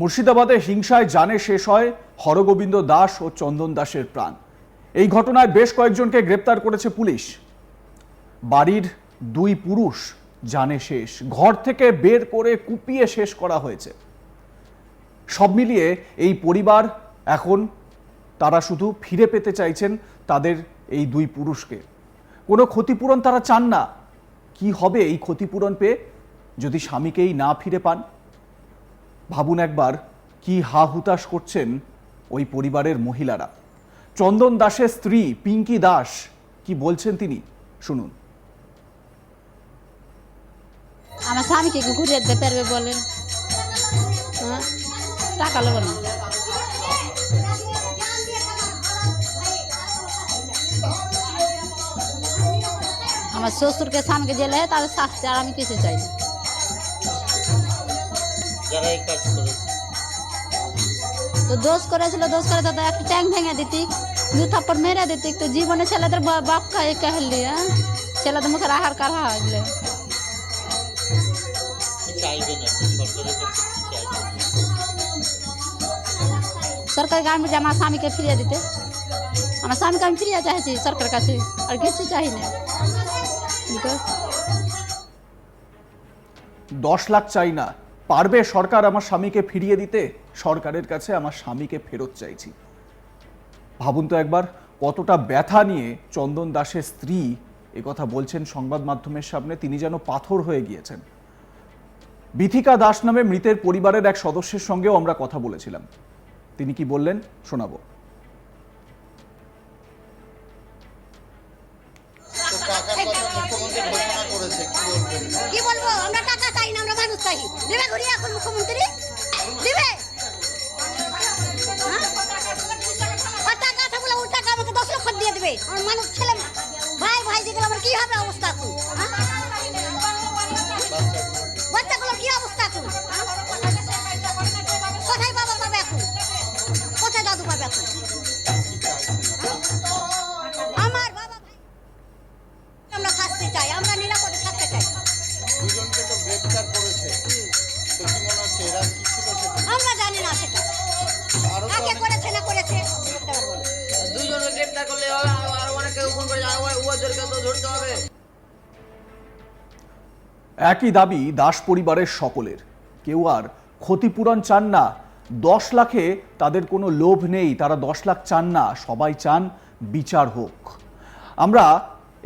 মুর্শিদাবাদে হিংসায় জানে শেষ হয় হরগোবিন্দ দাস ও চন্দন দাসের প্রাণ। এই ঘটনায় বেশ কয়েকজনকে গ্রেপ্তার করেছে পুলিশ। বাড়ির দুই পুরুষ জানে শেষ, ঘর থেকে বের করে কুপিয়ে শেষ করা হয়েছে। সব মিলিয়ে এই পরিবার এখন তারা শুধু ফিরে পেতে চাইছেন তাদের এই দুই পুরুষকে। কোনো ক্ষতিপূরণ তারা চান না। কি হবে এই ক্ষতিপূরণ পেয়ে যদি স্বামীকেই না ফিরে পান? ভাবুন একবার কি হা হুতাশ করছেন ওই পরিবারের মহিলারা। চন্দন দাসের স্ত্রী, পিঙ্কি দাস কি বলছেন তিনি? শুনুন। আমার স্বামীকে কি ঘুরিয়ে দিতে পারবে বলেন। হ্যাঁ? টাকা লোক না। আমার শ্বশুরকে স্বামীকে জেলে তাদের শাস্তি আর আমি কিছু চাই না। যারা এই কাজ করেছে তো দোষ করেছিল দোষ করে দাদা একটা ট্যাং ভেঙে দিতি দু থাপ্পড় মেরে দিতি তো জীবনে ছেলেদের বাপকে এ কাহলি হ্যাঁ ছেলেদের মুখের আহার কারহা হইলে সরকারি গ্রামে যে আমার স্বামীকে ফিরিয়ে দিতে। আমার স্বামীকে আমি ফিরিয়ে চাইছি সরকার কাছে আর কিছু চাই না। দশ লাখ চাই না। পারবে সরকার আমার স্বামীকে ফিরিয়ে দিতে? সরকারের কাছে আমার স্বামীকে ফেরত চাইছি। ভাবুন তো একবার, কতটা ব্যথা নিয়ে চন্দন দাসের স্ত্রী কথা বলছেন সংবাদ মাধ্যমের সামনে, তিনি যেন পাথর হয়ে গিয়েছেন। বিথিকা দাস নামে মৃতের পরিবারের এক সদস্যের সঙ্গেও আমরা কথা বলেছিলাম। তিনি কি বললেন? শোনাবো। চাই। দেবে ঘুরিয়ে এখন মুখ্যমন্ত্রী? দিবে? হ্যাঁ? টাকা আছে বলে আমাকে দশ লক্ষ দিয়ে দেবে। মানুষ ছেলে ভাই ভাই যেগুলো আমার কি হবে অবস্থা এখন। হ্যাঁ? বাচ্চাগুলোর কি অবস্থা এখন? কোথায় বাবা পাবে এখন? কোথায় দাদু পাবে এখন? জানি না সেটা। আরও তো আগে অনেক করেছে না করেছে বলতে পারব না। দুজনকে গ্রেপ্তার করলে হবে আরও আরও অনেকে ফোন করে আরও তো ধরতে হবে। একই দাবি দাস পরিবারের সকলের। কেউ আর ক্ষতিপূরণ চান না। দশ লাখে তাদের কোনো লোভ নেই তারা দশ লাখ চান না সবাই চান বিচার হোক। আমরা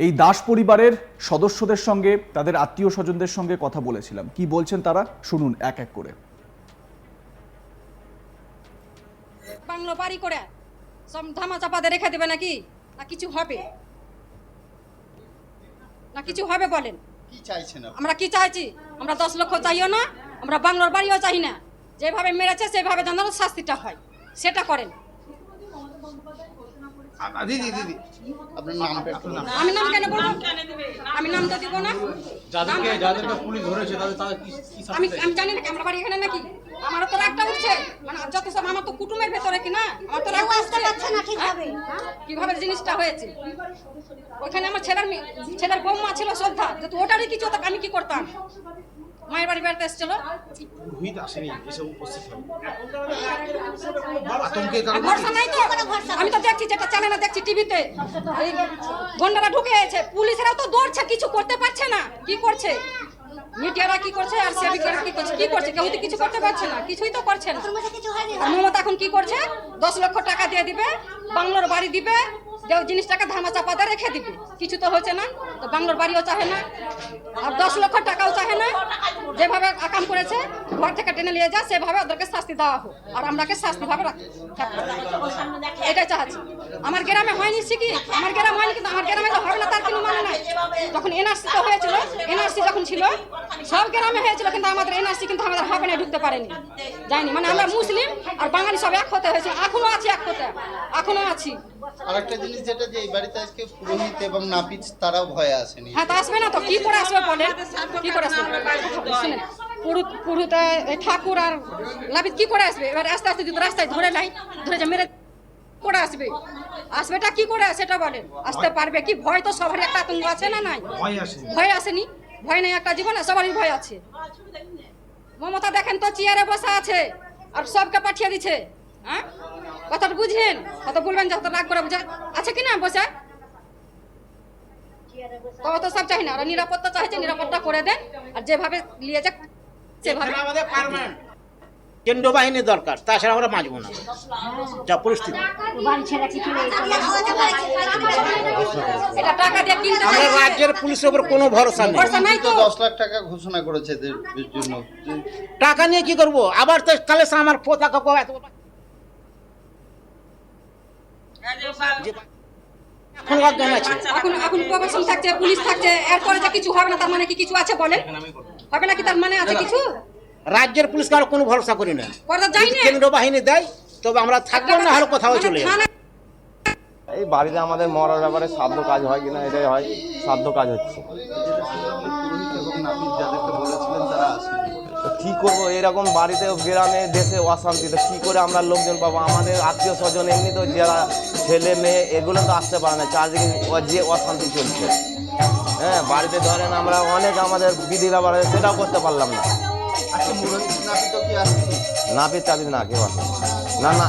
এই দাস পরিবারের সদস্যদের সঙ্গে তাদের আত্মীয় স্বজনদের সঙ্গে কথা বলেছিলাম। কি বলছেন তারা? শুনুন এক এক করে। বাংলো বাড়ি করে। সব ধামা চাপাতে রেখে দেবে নাকি? না কিছু হবে? না কিছু হবে বলেন। কি চাইছেন আমরা কি চাইছি? আমরা দশ লক্ষ চাইও না আমরা বাংলোর বাড়িও চাই না। যেভাবে মেরেছে সেভাবে জানার শাস্তিটা হয়। সেটা করেন। দিদি দিদি। আপনার নামটা নাম। আমি নাম কেন বলব? আমি নাম তো দিব না। যাদেরকে যাদেরকে পুলিশ ধরেছে তাদের তাদের কি কি আমি? আমি জানি না আমরা বাড়ি এখানে নাকি? আমারও তো রাগটা উঠছে। মানে যত সব আমার তো কুটুমের ভেতরে কি না? আমার তো রাগ আসতে পারছে না ঠিকভাবে? কীভাবে জিনিসটা হয়েছে? ওখানে আমার ছেলের মেয়ে- ছেলের বৌমা ছিল শ্রদ্ধা। যদি ওটারই কিছু হতো আমি কি করতাম? মায়ের বাড়ি বেড়াতে এসেছিল? পুরোহিত আসেনি এসে উপস্থিত আতঙ্কের কারণে ভরসা নাই তো? আমি তো দেখছি যেটা চ্যানেলে দেখছি টিভিতে। এই গন্ডারা ঢুকে গেছে। পুলিশেরাও তো দৌড়ছে কিছু করতে পারছে না। কি করছে? মিডিয়ারা কি করছে? আর সেবিকারা কি করছে? কি করছে? কেউ তো কিছু করতে পারছে না। কিছুই তো করছে না। মমতা এখন কি করছে? দশ লক্ষ টাকা দিয়ে দিবে বাংলোর বাড়ি দিবে যে জিনিসটাকে ধামা চাপাতে রেখে দিবি। কিছু তো হচ্ছে না, তো বাংলোর বাড়িও চাহে না, আর দশ লক্ষ টাকাও চাহে না। যেভাবে আকাম করেছে, ঘর থেকে টেনে নিয়ে যা, সেভাবে ওদেরকে শাস্তি দেওয়া হোক, আর আমরাকে শাস্তি ভাবে এটাই চাচ্ছি আমার গ্রামে হয়নি কি আমার গ্রামে হয়নি কিন্তু আমার গ্রামে তো হবে না, তার কোনো মানে নাই। যখন এনআরসি তো হয়েছিল, এনআরসি যখন ছিল, সব গ্রামে হয়েছিল কিন্তু আমাদের এনআরসি কিন্তু আমাদের হবে না, ঢুকতে পারেনি। যায়নি। মানে আমরা মুসলিম, আর বাঙালি সব এক হতে হয়েছে। এখনও আছি এক হতে। এখনও আছি। আরেকটা জিনিস যেটা যে এই বাড়িতে আজকে পুরোহিত এবং নাপিত তারাও ভয়ে আসেনি। হ্যাঁ তা আসবে না তো। কি করে আসবে বলে কি করে আসবে? শুনেন পুরুত পুরুত ঠাকুর আর লাভিত কি করে আসবে? এবার আস্তে আস্তে যদি রাস্তায় ধরে নাই ধরে যে মেরে করে আসবে? আসবেটা কি করে? সেটা বলেন। আসতে পারবে কি? ভয় তো সবারই একটা আতঙ্ক আছে না নাই? ভয় আসেনি। ভয় নেই একটা জীবনে সবারই ভয় আছে। মমতা দেখেন তো চেয়ারে বসে আছে আর সবকে পাঠিয়ে দিচ্ছে হ্যাঁ? কথাটা বুঝেন। কত বলবেন যে অত রাগ করে বুঝে আছে কি না বসে? কত সব চাই না। ওরা নিরাপত্তা চাইছে নিরাপত্তা করে দেন আর যেভাবে নিয়ে যাক সেভাবে আমাদের পার্মানেন্ট কেন্দ্র বাহিনী দরকার তাছাড়া আমরা বাঁচবো না। যা পরিস্থিতি। টাকা দিয়ে আমরা রাজ্যের পুলিশের উপর কোনো ভরসা নেই। ভরসা নাই তো। তো দশ লাখ টাকা ঘোষণা করেছে টাকা নিয়ে কি করব? আবার তো তাহলে আমার পতাকা কো এত এখন অজ্ঞান আছে? এখন এখন প্রশাসন থাকছে পুলিশ থাকছে এরপরে যে কিছু হবে না তার মানে কি কিছু আছে বলেন? হবে না কি তার মানে আছে কিছু? রাজ্যের পুলিশকে আর কোনো ভরসা করি না। কেন্দ্র বাহিনী দেয় তবে আমরা থাকব না হলে কোথাও চলে এই বাড়িতে আমাদের মরার ব্যাপারে সাধ্য কাজ হয় কিনা এটাই হয় সাধ্য কাজ হচ্ছে। কি করব? এরকম বাড়িতে গ্রামে দেশে অশান্তি তো কি করে আমরা লোকজন পাবো? আমাদের আত্মীয় স্বজন এমনি তো যারা ছেলে মেয়ে এগুলো তো আসতে পারে না। চারদিকে যে অশান্তি চলছে। হ্যাঁ বাড়িতে ধরেন আমরা অনেক আমাদের বিধি ব্যাপার আছে, সেটাও করতে পারলাম না। পুরোহিত নাপিত টাপিত না কেউ না। না।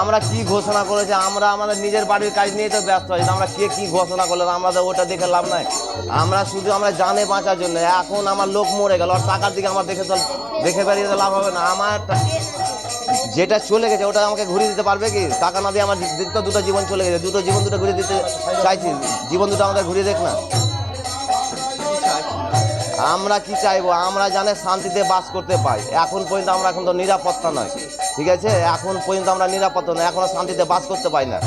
আমরা কি ঘোষণা করেছি? আমরা আমাদের নিজের বাড়ির কাজ নিয়ে তো ব্যস্ত আছি। আমরা কে কি ঘোষণা করল? আমরা তো ওটা দেখে লাভ নাই। আমরা শুধু আমরা জানে বাঁচার জন্য। এখন আমার লোক মরে গেল আর টাকার দিকে আমার দেখে তো দেখে বেরিয়ে তো লাভ হবে না। আমার যেটা চলে গেছে, ওটা আমাকে ঘুরিয়ে দিতে পারবে কি? টাকা না দিয়ে আমার দুটো জীবন চলে গেছে। দুটো জীবন দুটো ঘুরিয়ে দিতে চাইছি। জীবন দুটো আমাদের ঘুরিয়ে দেখ না। আমরা কি চাইব? আমরা জানে শান্তিতে বাস করতে পাই। এখন পর্যন্ত আমরা এখন তো নিরাপত্তা নয়। ঠিক আছে? এখন পর্যন্ত আমরা নিরাপত্তা নয়। এখনও শান্তিতে বাস করতে পাই না।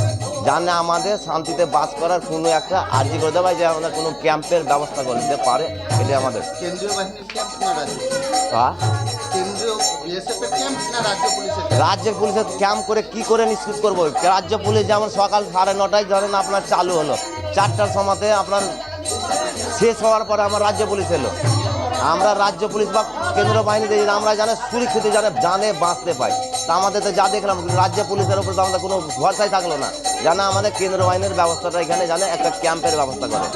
জানে আমাদের শান্তিতে বাস করার কোনো একটা আর্জি করে দেওয়া যে আমাদের কোনো ক্যাম্পের ব্যবস্থা করে দিতে পারে। এটাই আমাদের। কেন্দ্রীয় বাহিনীর ক্যাম্প রাজ্য হ্যাঁ? রাজ্য পুলিশের? ক্যাম্প করে কি করে নিশ্চিত করব? রাজ্য পুলিশ যেমন সকাল সাড়ে নটায় ধরেন আপনার চালু হলো। চারটার সময়তে আপনার শেষ হওয়ার পরে আমার রাজ্য পুলিশ এলো। আমরা রাজ্য পুলিশ বা কেন্দ্র বাহিনীতে আমরা জানে সুরক্ষিত জানে জানে, বাঁচতে পাই। তা আমাদের তো যা দেখলাম, রাজ্য পুলিশের উপর তো আমাদের কোনো ভরসাই থাকল না। জানা আমাদের কেন্দ্র বাহিনীর ব্যবস্থাটা এখানে জানে, একটা ক্যাম্পের ব্যবস্থা করে।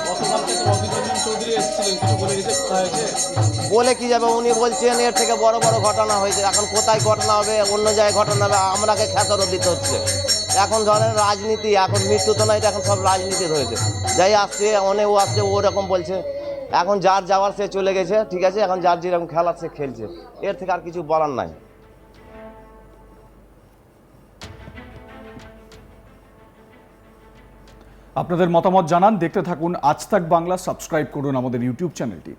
বলে কি যাবে? উনি বলছেন, এর থেকে বড় বড় ঘটনা হয়েছে। এখন কোথায় ঘটনা হবে? অন্য জায়গায় ঘটনা হবে? আমরাকে খ্যাতরও দিতে হচ্ছে। এখন ধরেন রাজনীতি, এখন মৃত্যু তো নয় এখন সব রাজনীতি হয়েছে যাই আসছে অনেক ও আসছে, ও ওরকম বলছে। এখন যার যাওয়ার সে চলে গেছে, ঠিক আছে? এখন যার যেরকম খেলার সে খেলছে। এর থেকে আর কিছু বলার নাই। আপনাদের মতামত জানান, দেখতে থাকুন আজ তাক বাংলা, সাবস্ক্রাইব করুন আমাদের ইউটিউব চ্যানেলটি।